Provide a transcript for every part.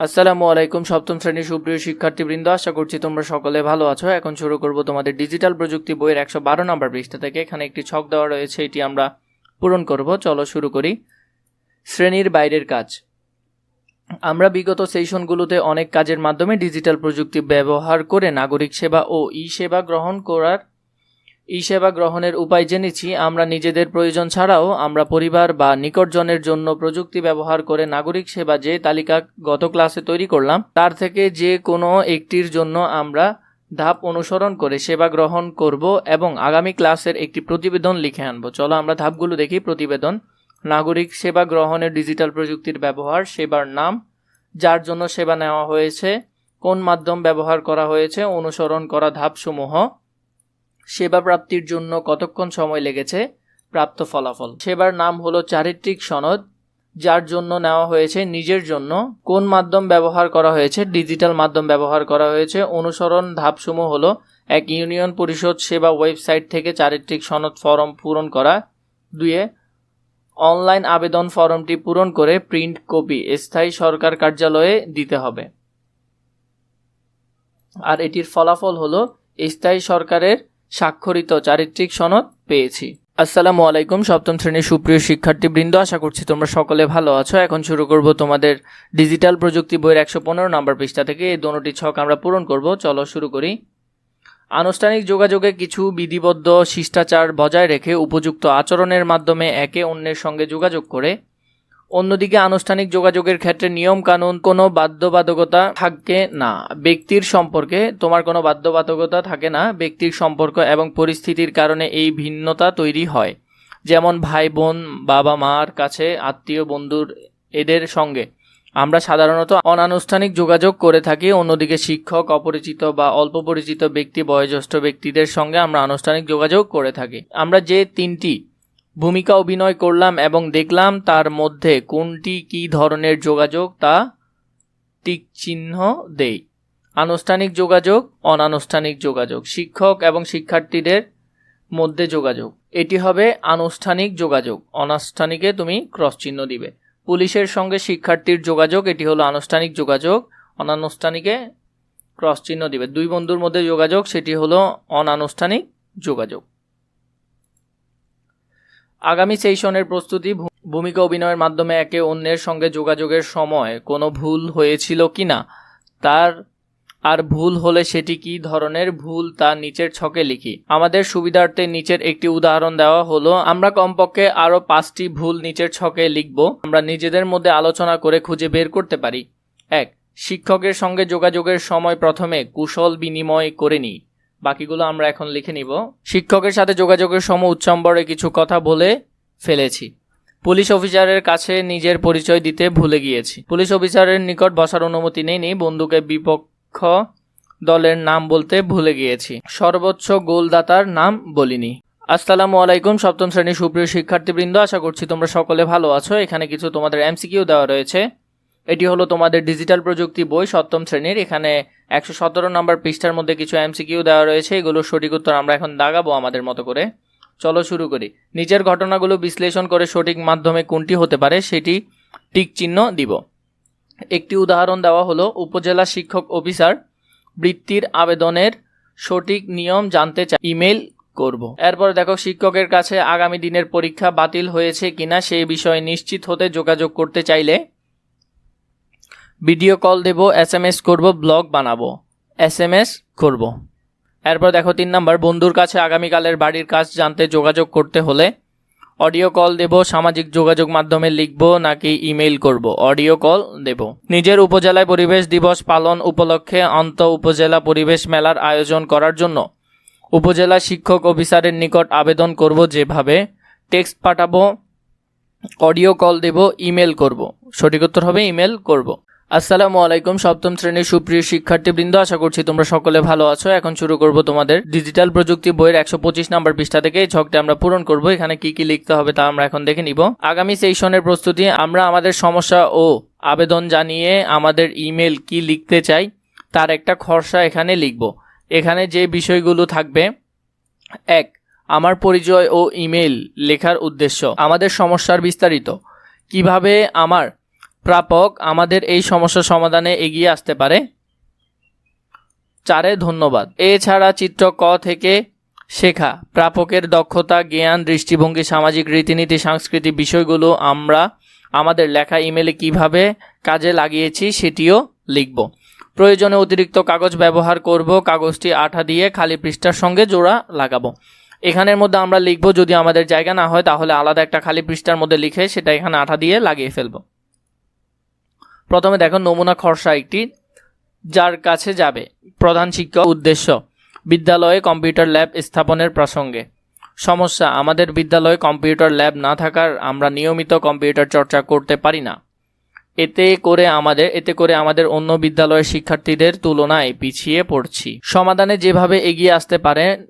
আসসালামু আলাইকুম, সপ্তম শ্রেণির সুপ্রিয় শিক্ষার্থীবৃন্দ। আশা করছি তোমরা সকলে ভালো আছো। এখন শুরু করব তোমাদের ডিজিটাল প্রযুক্তি বইয়ের একশো বারো নম্বর পৃষ্ঠা থেকে। এখানে একটি ছক দেওয়া রয়েছে, এটি আমরা পূরণ করব। চলো শুরু করি। শ্রেণির বাইরের কাজ। আমরা বিগত সেশনগুলোতে অনেক কাজের মাধ্যমে ডিজিটাল প্রযুক্তি ব্যবহার করে নাগরিক সেবা ও ই সেবা গ্রহণ করার ই সেবা গ্রহণের উপায় জেনেছি, আমরা নিজেদের প্রয়োজন ছাড়াও আমরা পরিবার বা নিকটজনের জন্য প্রযুক্তি ব্যবহার করে নাগরিক সেবা যে তালিকা গত ক্লাসে তৈরি করলাম, তার থেকে যে কোনো একটির জন্য আমরা ধাপ অনুসরণ করে সেবা গ্রহণ করব এবং আগামী ক্লাসের একটি প্রতিবেদন লিখে আনব। চলো আমরা ধাপগুলো দেখি। প্রতিবেদন, নাগরিক সেবা গ্রহণের ডিজিটাল প্রযুক্তির ব্যবহার, সেবার নাম, যার জন্য সেবা নেওয়া হয়েছে, কোন মাধ্যম ব্যবহার করা হয়েছে, অনুসরণ করা ধাপসমূহ। সেবা প্রাপ্তির জন্য কতক্ষণ সময় লেগেছে? প্রাপ্ত ফলাফল। সেবার নাম হলো চারিত্রিক সনদ, যার জন্য নেওয়া হয়েছে নিজের জন্য। কোন মাধ্যম ব্যবহার করা হয়েছে? ডিজিটাল মাধ্যম ব্যবহার করা হয়েছে। অনুসরণ ধাপসমূহ হলো এক ইউনিয়ন পরিষদ সেবা ওয়েবসাইট থেকে চারিত্রিক সনদ ফর্ম পূরণ করা। দুয়ে অনলাইন আবেদন ফর্মটি পূরণ করে প্রিন্ট কপি স্থায়ী সরকার কার্যালয়ে দিতে হবে। আর এটির ফলাফল হলো স্থায়ী সরকারের স্বাক্ষরিত চারিত্রিক সনদ পেয়েছি। আসসালামু আলাইকুম, সপ্তম শ্রেণির সুপ্রিয় শিক্ষার্থীবৃন্দ, আশা করছি তোমরা সকলে ভালো আছো। এখন শুরু করব তোমাদের ডিজিটাল প্রযুক্তি বইয়ের একশো পনেরো নম্বর পৃষ্ঠা থেকে। এই দোনোটি ছক আমরা পূরণ করব। চলো শুরু করি। আনুষ্ঠানিক যোগাযোগে কিছু বিধিবদ্ধ শিষ্টাচার বজায় রেখে উপযুক্ত আচরণের মাধ্যমে একে অন্যের সঙ্গে যোগাযোগ করে অন্যদিকে আনুষ্ঠানিক যোগাযোগের ক্ষেত্রে নিয়ম কানুন কোনো বাধ্যবাধকতা থাকে না। ব্যক্তির সম্পর্কে তোমার কোনো বাধ্যবাধকতা থাকে না। ব্যক্তির সম্পর্ক এবং পরিস্থিতির কারণে এই ভিন্নতা তৈরি হয়। যেমন ভাই বোন, বাবা মার কাছে আত্মীয় বন্ধুর এদের সঙ্গে। আমরা সাধারণত অনানুষ্ঠানিক যোগাযোগ করে থাকি। অন্যদিকে শিক্ষক, অপরিচিত বা অল্প পরিচিত ব্যক্তি, বয়োজ্যেষ্ঠ ব্যক্তিদের সঙ্গে আমরা আনুষ্ঠানিক যোগাযোগ করে থাকি। আমরা যে তিনটি ভূমিকা অভিনয় করলাম এবং দেখলাম তার মধ্যে কোনটি কী ধরনের যোগাযোগ তা টিক চিহ্ন দেই। আনুষ্ঠানিক যোগাযোগ, অনানুষ্ঠানিক যোগাযোগ, শিক্ষক এবং শিক্ষার্থীদের মধ্যে যোগাযোগ। এটি হবে আনুষ্ঠানিক যোগাযোগ, অনানুষ্ঠানিকে তুমি ক্রস চিহ্ন দিবে। পুলিশের সঙ্গে শিক্ষার্থীর যোগাযোগ, এটি হলো আনুষ্ঠানিক যোগাযোগ, অনানুষ্ঠানিকে ক্রস চিহ্ন দিবে। দুই বন্ধুর মধ্যে যোগাযোগ, সেটি হলো অনানুষ্ঠানিক যোগাযোগ। আগামী সেশনের প্রস্তুতি ভূমিকা অভিনয়ের মাধ্যমে একে অন্যের সঙ্গে যোগাযোগের সময় কোনো ভুল হয়েছিল কি না? তার আর ভুল হলে সেটি কী ধরনের ভুল তা নিচের ছকে লিখি। আমাদের সুবিধার্থে নিচের একটি উদাহরণ দেওয়া হলো, আমরা কমপক্ষে আরও পাঁচটি ভুল নিচের ছকে লিখব, আমরা নিজেদের মধ্যে আলোচনা করে খুঁজে বের করতে পারি। এক, শিক্ষকের সঙ্গে যোগাযোগের সময় প্রথমে কুশল বিনিময় করে নিই। বাকিগুলো আমরা এখন লিখে নিব। শিক্ষকের সাথে যোগাযোগের সময় উচ্চম্বরে কিছু কথা বলে ফেলেছি। পুলিশ অফিসারের কাছে নিজের পরিচয় দিতে ভুলে গিয়েছি। পুলিশ অফিসারের নিকট বসার অনুমতি নেইনি বন্ধুকে বিপক্ষ দলের নাম বলতে ভুলে গিয়েছি। সর্বোচ্চ গোলদাতার নাম বলিনি। আসসালামু আলাইকুম, সপ্তম শ্রেণির সুপ্রিয় শিক্ষার্থীবৃন্দ। আশা করছি তোমরা সকলে ভালো আছো। এখানে কিছু তোমাদের এমসিকিউ দেওয়া রয়েছে। এটি হলো তোমাদের ডিজিটাল প্রযুক্তি বই সপ্তম শ্রেণির। এখানে একশো সতেরো নম্বর পৃষ্ঠার মধ্যে কিছু এমসিকিউ দেওয়া রয়েছে। এগুলোর সঠিক উত্তর আমরা এখন দাগাবো আমাদের মতো করে। চলো শুরু করি। নিচের ঘটনাগুলো বিশ্লেষণ করে সঠিক মাধ্যমে কোনটি হতে পারে সেটি টিক চিহ্ন দিব। একটি উদাহরণ দেওয়া হলো, উপজেলা শিক্ষক অফিসার বৃত্তির আবেদনের সঠিক নিয়ম জানতে চাই ইমেল করব। এরপর দেখো, শিক্ষকের কাছে আগামী দিনের পরীক্ষা বাতিল হয়েছে কিনা সেই বিষয়ে নিশ্চিত হতে যোগাযোগ করতে চাইলে ভিডিও কল দেব এস এম এস করব, ব্লগ বানাবো। এস এম এস করব। এরপর দেখো তিন নাম্বার, বন্ধুর কাছে আগামীকালের বাড়ির কাজ জানতে যোগাযোগ করতে হলে অডিও কল দেব, সামাজিক যোগাযোগ মাধ্যমে লিখব নাকি ইমেইল করব, অডিও কল দেব। নিজের উপজেলায় পরিবেশ দিবস পালন উপলক্ষে আন্ত উপজেলা পরিবেশ মেলার আয়োজন করার জন্য উপজেলা শিক্ষক অফিসারের নিকট আবেদন করব, যেভাবে টেক্সট পাঠাবো, অডিও কল দেব ইমেল করব। সঠিক উত্তর হবে ইমেল করব। আসসালামু আলাইকুম, সপ্তম শ্রেণির সুপ্রিয় শিক্ষার্থীবৃন্দ, আশা করছি তোমরা সকলে ভালো আছো। এখন শুরু করব তোমাদের ডিজিটাল প্রযুক্তি বইয়ের একশো পঁচিশ নম্বর পৃষ্ঠা থেকে। এই ছকটা আমরা পূরণ করব। এখানে কি কি লিখতে হবে তা আমরা এখন দেখে নিব। আগামী সেশনের প্রস্তুতি, আমরা আমাদের সমস্যা ও আবেদন জানিয়ে আমাদের ইমেল কি লিখতে চাই, তার একটা খরচা এখানে লিখব। এখানে যে বিষয়গুলো থাকবে, এক, আমার পরিচয় ও ইমেল লেখার উদ্দেশ্য, আমাদের সমস্যার বিস্তারিত, কীভাবে আমার প্রাপক আমাদের এই সমস্যা সমাধানে এগিয়ে আসতে পারে। চারে ধন্যবাদ। এছাড়া চিত্র ক থেকে শেখা। প্রাপকের দক্ষতা, জ্ঞান, দৃষ্টিভঙ্গি, সামাজিক রীতিনীতি, সাংস্কৃতিক বিষয়গুলো আমরা আমাদের লেখা ইমেলে কীভাবে কাজে লাগিয়েছি সেটিও লিখব। প্রয়োজনে অতিরিক্ত কাগজ ব্যবহার করব। কাগজটি আঠা দিয়ে খালি পৃষ্ঠার সঙ্গে জোড়া লাগাবো। এখানের মধ্যে আমরা লিখব, যদি আমাদের জায়গা না হয়, তাহলে আলাদা একটা খালি পৃষ্ঠার মধ্যে লিখে সেটা এখানে আঠা দিয়ে লাগিয়ে ফেলব। প্রথমে দেখো নমুনা খরসা একটি, যার কাছে যাবে। প্রধান শিক্ষক উদ্দেশ্য, বিদ্যালয়ে কম্পিউটার ল্যাব স্থাপনের প্রসঙ্গে। সমস্যা, আমাদের বিদ্যালয়ে কম্পিউটার ল্যাব না থাকার আমরা নিয়মিত কম্পিউটার চর্চা করতে পারি না। এতে করে আমাদের, এতে করে আমাদের অন্য বিদ্যালয়ের শিক্ষার্থীদের তুলনায় পিছিয়ে পড়ছি। সমাধানে যেভাবে এগিয়ে আসতে পারে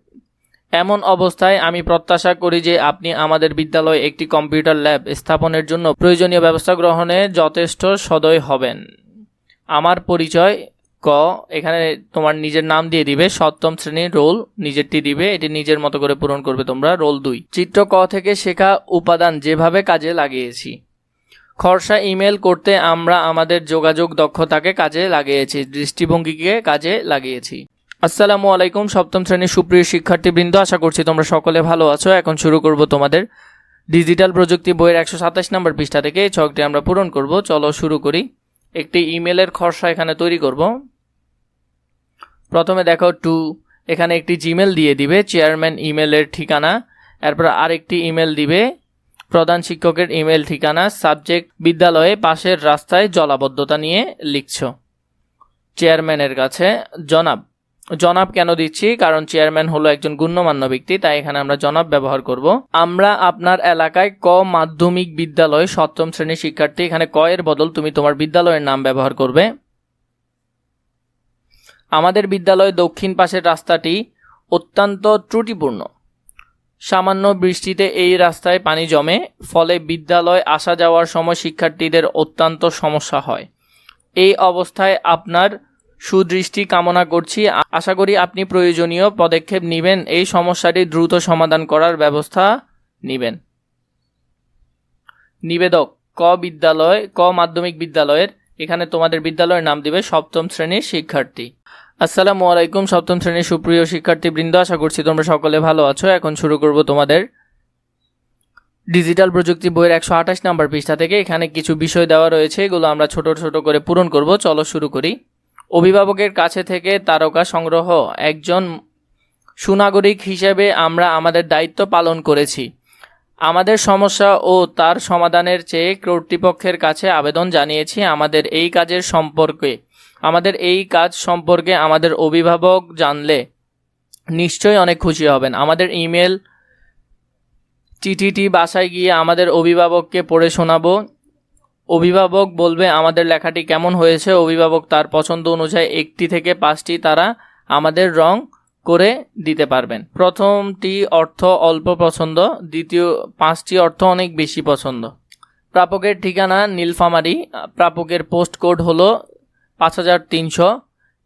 এমন অবস্থায় আমি প্রত্যাশা করি যে আপনি আমাদের বিদ্যালয়ে একটি কম্পিউটার ল্যাব স্থাপনের জন্য প্রয়োজনীয় ব্যবস্থা গ্রহণে যথেষ্ট সদয় হবেন। আমার পরিচয় ক, এখানে তোমার নিজের নাম দিয়ে দিবে, সপ্তম শ্রেণির রোল নিজেরটি দিবে, এটি নিজের মতো করে পূরণ করবে তোমরা, রোল দুই। চিত্র ক থেকে শেখা উপাদান যেভাবে কাজে লাগিয়েছি। খরসা ইমেল করতে আমরা আমাদের যোগাযোগ দক্ষতাকে কাজে লাগিয়েছি, দৃষ্টিভঙ্গিকে কাজে লাগিয়েছি। আসসালামু আলাইকুম, সপ্তম শ্রেণির সুপ্রিয় শিক্ষার্থীবৃন্দ, আশা করছি তোমরা সকলে ভালো আছো। এখন শুরু করব তোমাদের ডিজিটাল প্রযুক্তি বইয়ের একশো সাতাশ নম্বর পৃষ্ঠা থেকে, এই ছকটি আমরা পূরণ করব। চলো শুরু করি। একটি ইমেলের খরসা এখানে তৈরি করব। প্রথমে দেখো টু, এখানে একটি জিমেল দিয়ে দিবে, চেয়ারম্যান ইমেলের ঠিকানা, এরপর আরেকটি ইমেল দিবে, প্রধান শিক্ষকের ইমেল ঠিকানা, সাবজেক্ট বিদ্যালয়ে পাশের রাস্তায় জলাবদ্ধতা নিয়ে লিখছ। চেয়ারম্যানের কাছে, জনাব জনাব কেন দিচ্ছি? কারণ চেয়ারম্যান হলো একজন গণ্যমান্য ব্যক্তি, তাই এখানে আমরা জনাব ব্যবহার করব। আমরা আপনার এলাকায় ক মাধ্যমিক বিদ্যালয় সপ্তম শ্রেণির শিক্ষার্থী, এখানে ক এর বদল তুমি তোমার বিদ্যালয়ের নাম ব্যবহার করবে। আমাদের বিদ্যালয় দক্ষিণ পাশের রাস্তাটি অত্যন্ত ত্রুটিপূর্ণ। সামান্য বৃষ্টিতে এই রাস্তায় পানি জমে, ফলে বিদ্যালয় আসা যাওয়ার সময় শিক্ষার্থীদের অত্যন্ত সমস্যা হয়। এই অবস্থায় আপনার সুদৃষ্টি কামনা করছি। আশা করি আপনি প্রয়োজনীয় পদক্ষেপ নেবেন। এই সমস্যাটি দ্রুত সমাধান করার ব্যবস্থা নেবেন। নিবেদক, ক বিদ্যালয়, ক মাধ্যমিক বিদ্যালয়ের। এখানে তোমাদের বিদ্যালয়ের নাম দিবে সপ্তম শ্রেণির শিক্ষার্থী। আসসালামু আলাইকুম, সপ্তম শ্রেণির সুপ্রিয় শিক্ষার্থীবৃন্দ। আশা করছি তোমরা সকলে ভালো আছো। এখন শুরু করব তোমাদের ডিজিটাল প্রযুক্তি বইয়ের একশো আঠাশ নাম্বার পৃষ্ঠা থেকে। এখানে কিছু বিষয় দেওয়া রয়েছে। এগুলো আমরা ছোট ছোট করে পূরণ করব। চলো শুরু করি। অভিভাবকের কাছে থেকে তারকা সংগ্রহ একজন সুনাগরিক হিসেবে আমরা আমাদের দায়িত্ব পালন করেছি। আমাদের সমস্যা ও তার সমাধানের চেয়ে কর্তৃপক্ষের কাছে আবেদন জানিয়েছি আমাদের এই কাজের সম্পর্কে। আমাদের এই কাজ সম্পর্কে আমাদের অভিভাবক জানলে নিশ্চয়ই অনেক খুশি হবেন। আমাদের ইমেল চিঠিটি বাসায় গিয়ে আমাদের অভিভাবককে পড়ে শোনাবো। অভিভাবক বলবে, আমাদের লেখাটি কেমন হয়েছে? অভিভাবক তার পছন্দ অনুযায়ী একটি থেকে পাঁচটি তারা আমাদের রং করে দিতে পারবেন। প্রথমটি অর্থ অল্প পছন্দ, দ্বিতীয়, পাঁচটি অর্থ অনেক বেশি পছন্দ। প্রাপকের ঠিকানা নীলফামারি। প্রাপকের পোস্ট কোড হলো পাঁচ হাজার তিনশো।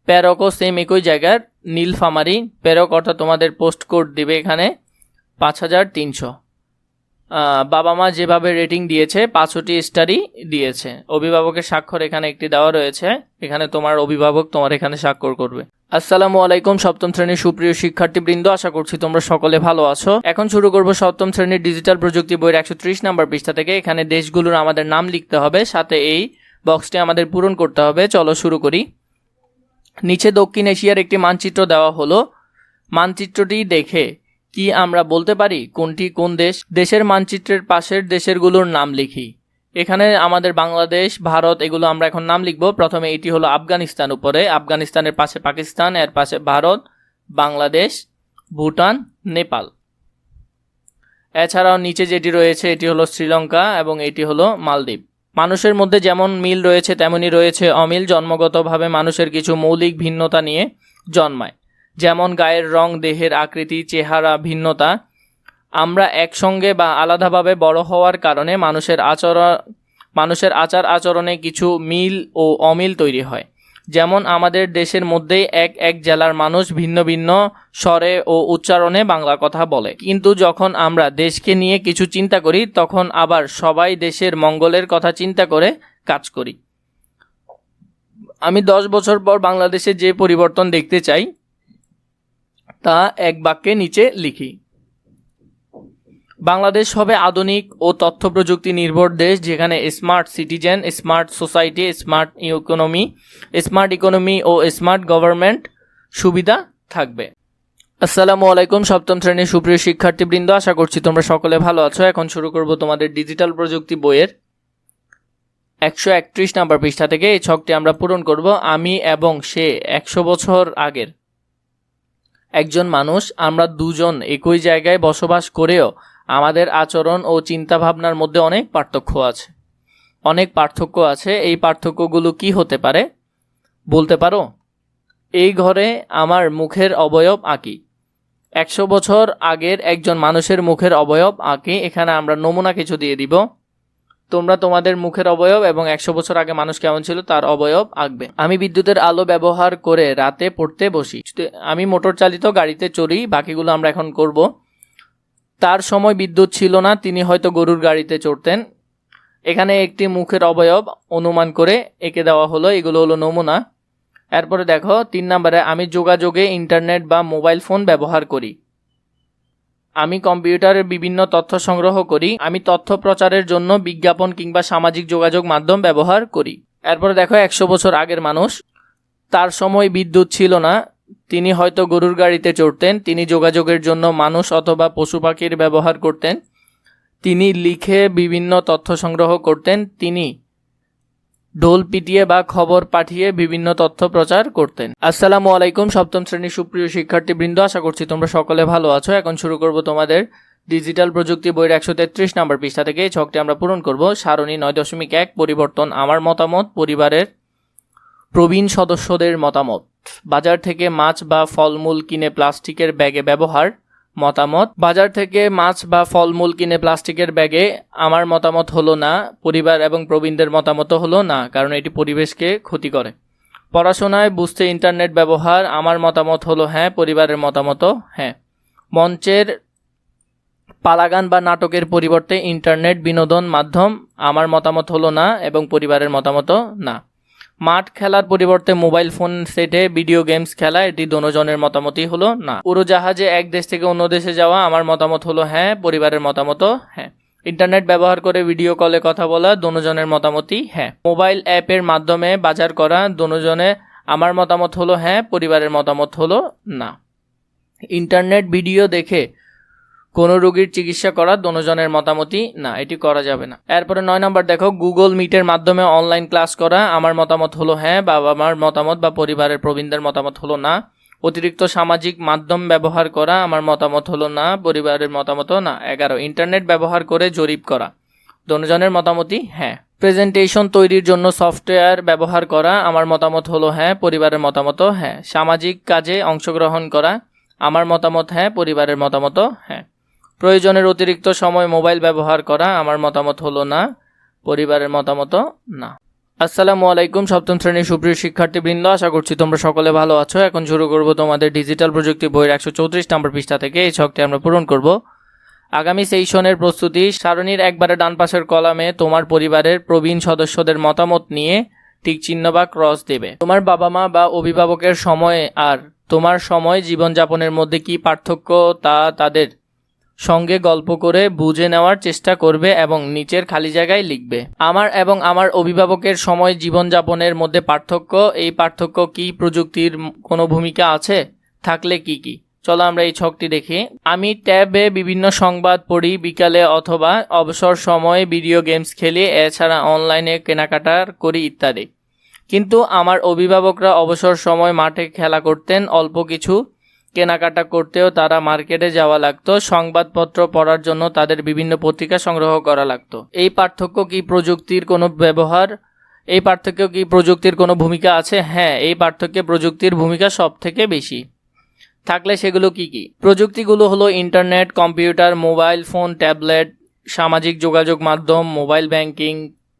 প্যারকও সেম একই জায়গার, নীলফামারি। প্যারক অর্থাৎ তোমাদের পোস্ট কোড দিবে এখানে পাঁচ হাজার তিনশো। বাবা মা যেভাবে রেটিং দিয়েছে পাঁচশোটি স্টারই দিয়েছে। অভিভাবকের স্বাক্ষর এখানে একটি দেওয়া রয়েছে। এখানে তোমার অভিভাবক তোমার এখানে স্বাক্ষর করবে। আসসালামু আলাইকুম, সপ্তম শ্রেণির সুপ্রিয় শিক্ষার্থীবৃন্দ। আশা করছি তোমরা সকলে ভালো আছো। এখন শুরু করব সপ্তম শ্রেণির ডিজিটাল প্রযুক্তি বইয়ের একশো ত্রিশ নাম্বার পৃষ্ঠা থেকে। এখানে দেশগুলোর আমাদের নাম লিখতে হবে, সাথে এই বক্সটি আমাদের পূরণ করতে হবে। চলো শুরু করি। নিচে দক্ষিণ এশিয়ার একটি মানচিত্র দেওয়া হলো। মানচিত্রটি দেখে কি আমরা বলতে পারি? কোনটি কোন দেশ? দেশের মানচিত্রের পাশের দেশেরগুলোর নাম লিখি। এখানে আমাদের বাংলাদেশ, ভারত, এগুলো আমরা এখন নাম লিখব। প্রথমে এটি হলো আফগানিস্তান উপরে। আফগানিস্তানের পাশে পাকিস্তান, এর পাশে ভারত, বাংলাদেশ, ভুটান, নেপাল। এছাড়াও নিচে যেটি রয়েছে, এটি হলো শ্রীলঙ্কা এবং এটি হলো মালদ্বীপ। মানুষের মধ্যে যেমন মিল রয়েছে তেমনই রয়েছে অমিল। জন্মগতভাবে মানুষের কিছু মৌলিক ভিন্নতা নিয়ে জন্মায়। যেমন গায়ের রং, দেহের আকৃতি, চেহারা, ভিন্নতা। আমরা একসঙ্গে বা আলাদাভাবে বড় হওয়ার কারণে মানুষের আচরণ, মানুষের আচার আচরণে কিছু মিল ও অমিল তৈরি হয়। যেমন আমাদের দেশের মধ্যেই এক এক জেলার মানুষ ভিন্ন ভিন্ন স্বরে ও উচ্চারণে বাংলা কথা বলে। কিন্তু যখন আমরা দেশকে নিয়ে কিছু চিন্তা করি, তখন আবার সবাই দেশের মঙ্গলের কথা চিন্তা করে কাজ করি। আমি দশ বছর পর বাংলাদেশে যে পরিবর্তন দেখতে চাই তা এক বাক্যে নিচে লিখি। বাংলাদেশ হবে আধুনিক ও তথ্য প্রযুক্তি নির্ভর দেশ যেখানে smart citizen, smart society, smart economy smart economy ও স্মার্ট গভর্নমেন্ট সুবিধা থাকবে। আসসালামু আলাইকুম সপ্তম শ্রেণির সুপ্রিয় শিক্ষার্থীবৃন্দ, আশা করছি তোমরা সকলে ভালো আছো। এখন শুরু করব তোমাদের ডিজিটাল প্রযুক্তি বইয়ের একশো একত্রিশ নাম্বার পৃষ্ঠা থেকে। এই ছকটি আমরা পূরণ করব আমি এবং সে একশো বছর আগের। একজন মানুষ, আমরা দুজন একই জায়গায় বসবাস করেও আমাদের আচরণ ও চিন্তা ভাবনার মধ্যে অনেক পার্থক্য আছে। অনেক পার্থক্য আছে। এই পার্থক্যগুলো কি হতে পারে? বলতে পারো, এই ঘরে আমার মুখের অবয়ব আঁকি। একশো বছর আগের একজন মানুষের মুখের অবয়ব আঁকি। এখানে আমরা নমুনা কিছু দিয়ে দিব। তোমরা তোমাদের মুখের অবয়ব এবং একশো বছর আগে মানুষ কেমন ছিল তার অবয়ব আঁকবে। আমি বিদ্যুতের আলো ব্যবহার করে রাতে পড়তে বসি। আমি মোটর চালিত গাড়িতে চড়ি, বাকিগুলো আমরা এখন করব। তার সময় বিদ্যুৎ ছিল না, তিনি হয়তো গরুর গাড়িতে চড়তেন। এখানে একটি মুখের অবয়ব অনুমান করে এঁকে দেওয়া হলো, এগুলো হলো নমুনা। এরপরে দেখো, তিন নম্বরে, আমি যোগাযোগে ইন্টারনেট বা মোবাইল ফোন ব্যবহার করি। আমি কম্পিউটারের বিভিন্ন তথ্য সংগ্রহ করি, আমি তথ্য প্রচারের জন্য বিজ্ঞাপন কিংবা সামাজিক যোগাযোগ মাধ্যম ব্যবহার করি। এরপরে দেখো, একশো বছর আগের মানুষ। তার সময় বিদ্যুৎ ছিল না। তিনি হয়তো গরুর গাড়িতে চড়তেন, তিনি যোগাযোগের জন্য মানুষ অথবা পশু পাখির ব্যবহার করতেন। তিনি লিখে বিভিন্ন তথ্য সংগ্রহ করতেন। তিনি ঢোল পিটিয়ে বা খবর পাঠিয়ে বিভিন্ন তথ্য প্রচার করতেন। আসসালামু আলাইকুম, সপ্তম শ্রেণির সুপ্রিয় শিক্ষার্থীবৃন্দ, আশা করছি তোমরা সকলে ভালো আছো। এখন শুরু করব তোমাদের ডিজিটাল প্রযুক্তি বইয়ের একশো তেত্রিশ নম্বর পৃষ্ঠা থেকে। এই ছকটি আমরা পূরণ করব। সারণী নয় দশমিক এক, পরিবর্তন আমার মতামত, পরিবারের প্রবীণ সদস্যদের মতামত। বাজার থেকে মাছ বা ফলমূল কিনে প্লাস্টিকের ব্যাগে ব্যবহার মতামত। বাজার থেকে মাছ বা ফলমূল কিনে প্লাস্টিকের ব্যাগে আমার মতামত হলো না, পরিবার এবং প্রবীণদের মতামত হলো না, কারণ এটি পরিবেশকে ক্ষতি করে। পড়াশোনায় বুঝতে ইন্টারনেট ব্যবহার, আমার মতামত হলো হ্যাঁ পরিবারের মতামত হ্যাঁ। মঞ্চের পালাগান বা নাটকের পরিবর্তে ইন্টারনেট বিনোদন মাধ্যম আমার মতামত হলো না এবং পরিবারের মতামত না। মাঠ খেলার পরিবর্তে মোবাইল ফোন সেটে ভিডিও গেমস খেলা, এটি দোনোজনের মতামতই হলো না। উড়োজাহাজে এক দেশ থেকে অন্য দেশে যাওয়া আমার মতামত হলো হ্যাঁ পরিবারের মতামত হ্যাঁ। ইন্টারনেট ব্যবহার করে ভিডিও কলে কথা বলা দোনোজনের মতামতই হ্যাঁ। মোবাইল অ্যাপের মাধ্যমে বাজার করা দোনোজনে আমার মতামত হলো হ্যাঁ পরিবারের মতামত হলো না। ইন্টারনেট ভিডিও দেখে কোনো রোগীর চিকিৎসা করা দোনোজনের মতামতই না, এটি করা যাবে না। এরপরে নয় নম্বর, দেখো গুগল মিটের মাধ্যমে অনলাইন ক্লাস করা আমার মতামত হলো হ্যাঁ বাবা মার মতামত বা পরিবারের প্রবীণদের মতামত হলো না। অতিরিক্ত সামাজিক মাধ্যম ব্যবহার করা আমার মতামত হলো না, পরিবারের মতামত না। এগারো ইন্টারনেট ব্যবহার করে জরিপ করা, দোনোজনের মতামতই হ্যাঁ। প্রেজেন্টেশন তৈরির জন্য সফটওয়্যার ব্যবহার করা আমার মতামত হলো হ্যাঁ পরিবারের মতামত হ্যাঁ। সামাজিক কাজে অংশগ্রহণ করা আমার মতামত হ্যাঁ পরিবারের মতামত হ্যাঁ। প্রয়োজনের অতিরিক্ত সময় মোবাইল ব্যবহার করা আমার মতামত হলো না, পরিবারের মতামত না। আসসালামু আলাইকুম সপ্তম শ্রেণির সুপ্রিয় শিক্ষার্থীবৃন্দ, আশা করছি তোমরা সকলে ভালো আছো। এখন শুরু করব তোমাদের ডিজিটাল প্রযুক্তি বইয়ের একশো চৌত্রিশ নম্বর পৃষ্ঠা থেকে, এই ছকটি আমরা পূরণ করব। আগামী সেশনের প্রস্তুতি, সারণীর একবারে ডান পাশের কলামে তোমার পরিবারের প্রবীণ সদস্যদের মতামত নিয়ে টিক চিহ্ন বা ক্রস দেবে। তোমার বাবা মা বা অভিভাবকের সময় আর তোমার সময় জীবনযাপনের মধ্যে কি পার্থক্য তা তাদের সঙ্গে গল্প করে বুঝে নেওয়ার চেষ্টা করবে এবং নিচের খালি জায়গায় লিখবে। আমার এবং আমার অভিভাবকের সময় জীবনযাপনের মধ্যে পার্থক্য, এই পার্থক্য কি প্রযুক্তির কোনো ভূমিকা আছে? থাকলে কি কি? চলো আমরা এই ছকটি দেখি। আমি ট্যাবে বিভিন্ন সংবাদ পড়ি বিকালে অথবা অবসর সময়ে ভিডিও গেমস খেলি, এছাড়া অনলাইনে কেনাকাটা করি ইত্যাদি। কিন্তু আমার অভিভাবকরা অবসর সময় মাঠে খেলা করতেন, অল্প কিছু কেনাকাটা করতেও তারা মার্কেটে যাওয়া লাগতো। সংবাদপত্র পড়ার জন্য তাদের বিভিন্ন পত্রিকা সংগ্রহ করা লাগতো। এই পার্থক্য কি প্রযুক্তির কোনো ব্যবহার? এই পার্থক্য কি প্রযুক্তির কোনো ভূমিকা আছে? হ্যাঁ এই পার্থক্যে প্রযুক্তির ভূমিকা সব থেকে বেশি। থাকলে সেগুলো কি কি? প্রযুক্তিগুলো হলো internet, computer, mobile phone, tablet, সামাজিক যোগাযোগ মাধ্যম, mobile banking,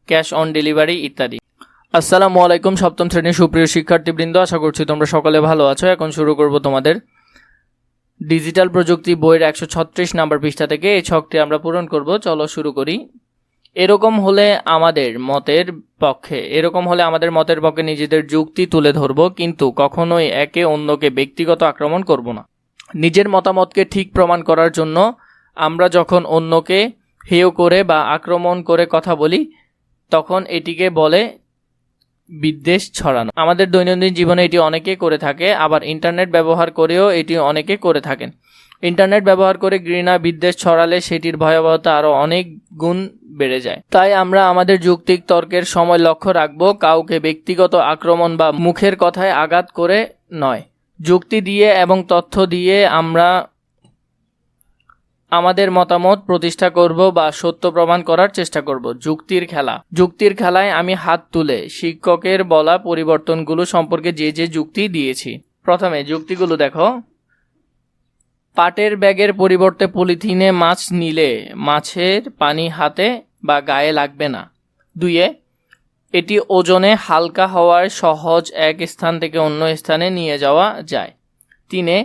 cash on delivery ইত্যাদি। আসসালামু আলাইকুম সপ্তম শ্রেণির সুপ্রিয় শিক্ষার্থীবৃন্দ। আশা করছি তোমরা সকলে ভালো আছো। এখন শুরু করব তোমাদের ডিজিটাল প্রযুক্তি বইয়ের একশো ছত্রিশ নাম্বার পৃষ্ঠা থেকে এই ছকটি আমরা পূরণ করব। চলো শুরু করি। এরকম হলে আমাদের মতের পক্ষে, এরকম হলে আমাদের মতের পক্ষে নিজেদের যুক্তি তুলে ধরব, কিন্তু কখনোই একে অন্যকে ব্যক্তিগত আক্রমণ করব না। নিজের মতামতকে ঠিক প্রমাণ করার জন্য আমরা যখন অন্যকে হেয় করে বা আক্রমণ করে কথা বলি, তখন এটিকে বলে বিদ্বেষ ছড়ানো। আমাদের দৈনন্দিন জীবনে এটি অনেকে করে থাকে, আবার ইন্টারনেট ব্যবহার করেও এটি অনেকে করে থাকেন। ইন্টারনেট ব্যবহার করে ঘৃণা, বিদ্বেষ ছড়ালে সেটির ভয়াবহতা আরও অনেক গুণ বেড়ে যায়। তাই আমরা আমাদের যৌক্তিক তর্কের সময় লক্ষ্য রাখব, কাউকে ব্যক্তিগত আক্রমণ বা মুখের কথায় আঘাত করে নয়। যুক্তি দিয়ে এবং তথ্য দিয়ে আমরা আমাদের মতামত প্রতিষ্ঠা করব বা সত্য প্রমাণ করার চেষ্টা করব। যুক্তির খেলা। যুক্তির খেলায় আমি হাত তুলে শিক্ষকের বলা পরিবর্তনগুলো সম্পর্কে যে যে যুক্তি দিয়েছি। প্রথমে যুক্তিগুলো দেখো। পাটের ব্যাগের পরিবর্তে পলিথিনে মাছ নিলে মাছের পানি হাতে বা গায়ে লাগবে না। দুইয়ে, এটি ওজনে হালকা হওয়ার সহজ এক স্থান থেকে অন্য স্থানে নিয়ে যাওয়া যায়। তিনে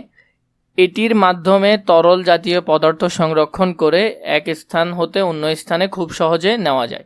এটির মাধ্যমে তরল জাতীয় পদার্থ সংরক্ষণ করে এক স্থান হতে অন্য স্থানে খুব সহজে নেওয়া যায়।